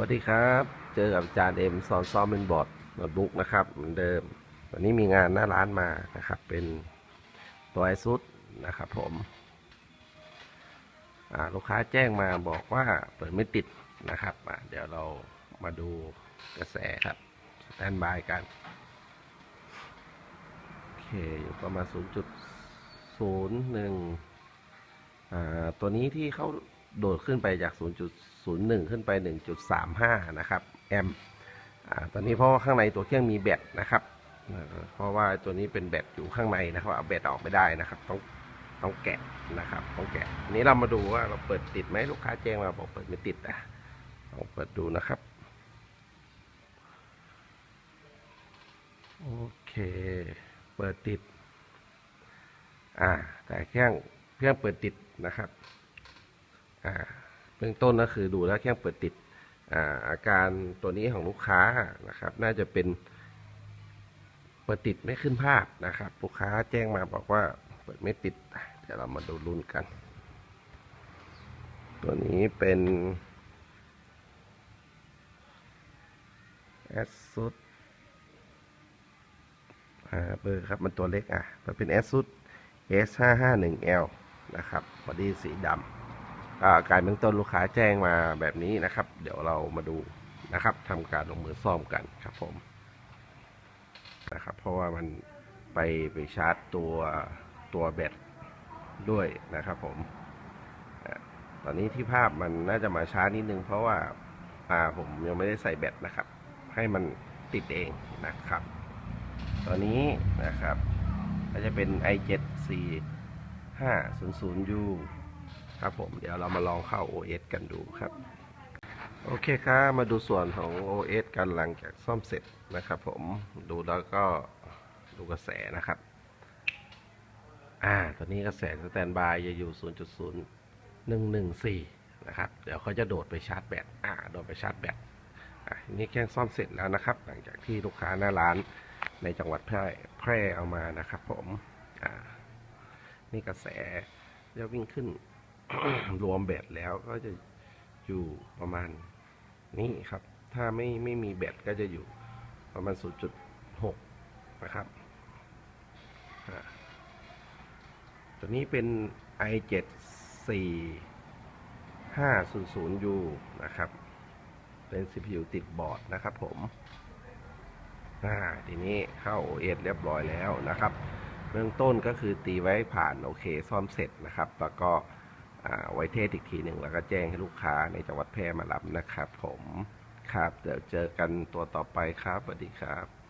วัสดีครับ เจอกับอาจารย์เอ็มสอนซ้อมเป็นบอร์ดโน้ตบุ๊กนะครับเหมือนเดิม วันนี้มีงานหน้าร้านมานะครับ เป็นตัวไอซุดนะครับผมลูกค้าแจ้งมาบอกว่าเปิดไม่ติดนะครับเดี๋ยวเรามาดูกระแสครับสแตนบายกัน โอเค อยู่ประมาณ0.01อ่าตัวนี้ที่เขา โดดขึ้นไปจาก 0.01 ขึ้นไป 1.35 นะครับแอมอตอนนี้เพราะว่าข้างในตัวเครื่องมีแบตนะครับ เพราะว่าตัวนี้เป็นแบตอยู่ข้างในนะครับเอาแบตออกไม่ได้นะครับ ต้องต้องแกะนะครับ ต้องแกะนี้เรามาดูว่าเราเปิดติดไหมลูกค้าแจ้งมาบอกเปิดไม่ติดอะลองเปิดดูนะครับ โอเค เปิดติด อ่า แต่เครื่องเครื่องเปิดติดนะครับ เบื้องต้นก็คือดูแล้วเครื่องเปิดติดอาอาการตัวนี้ของลูกค้านะครับ น่าจะเป็นเปิดติดไม่ขึ้นภาพนะครับ ลูกค้าแจ้งมาบอกว่าเปิดไม่ติด เดี๋ยวเรามาดูรุ่นกัน ตัวนี้เป็น ASUS อ่าเบอร์ครับมันตัวเล็กอะ มันเป็น ASUS S551L นะครับบอดี้สีดำ การเบื้องต้นลูกค้าแจ้งมาแบบนี้นะครับ เดี๋ยวเรามาดูนะครับทำการลงมือซ่อมกันครับผมนะครับ เพราะว่ามันไปไปชาร์จตัวตัวแบตด้วยนะครับ ผมตอนนี้ที่ภาพมันน่าจะมาช้านิดนึง เพราะว่าอ่าผมยังไม่ได้ใส่แบตนะครับ ให้มันติดเองนะครับตัวนี้นะครับก็จะเป็น i7 4500U ครับผมเดี๋ยวเรามาลองเข้า OS กันดูครับ โอเคครับมาดูส่วนของ OS กันหลังจากซ่อมเสร็จนะครับผมดูแล้วก็ดูกระแสนะครับ อ่าตอนนี้กระแสสแตนบายจะอยู่ 0.0114 นะครับ เดี๋ยวเขาจะโดดไปชาร์จแบตอ่าโดดไปชาร์จแบตอะนี่เครื่องซ่อมเสร็จแล้วนะครับ หลังจากที่ลูกค้าหน้าร้านในจังหวัดแพร่แพร่เอามานะครับผมอ่านี่กระแสจะวิ่งขึ้น รวมแบตแล้วก็จะอยู่ประมาณนี้ครับ ถ้าไม่ไม่มีแบตก็จะอยู่ประมาณ 0.6 นะครับ ตัวนี้เป็น i7 4500U นะครับ เป็น CPU ติดบอร์ดนะครับผมทีนี้เข้า OS เรียบร้อยแล้วนะครับ เบื้องต้นก็คือตีไว้ผ่านโอเค ซ่อมเสร็จนะครับ แล้วก็ ไว้เทสอีกทีหนึ่งแล้วก็แจ้งให้ลูกค้าในจังหวัดแพร่มารับนะครับผมครับเดี๋ยวเจอกันตัวต่อไปครับสวัสดีครับ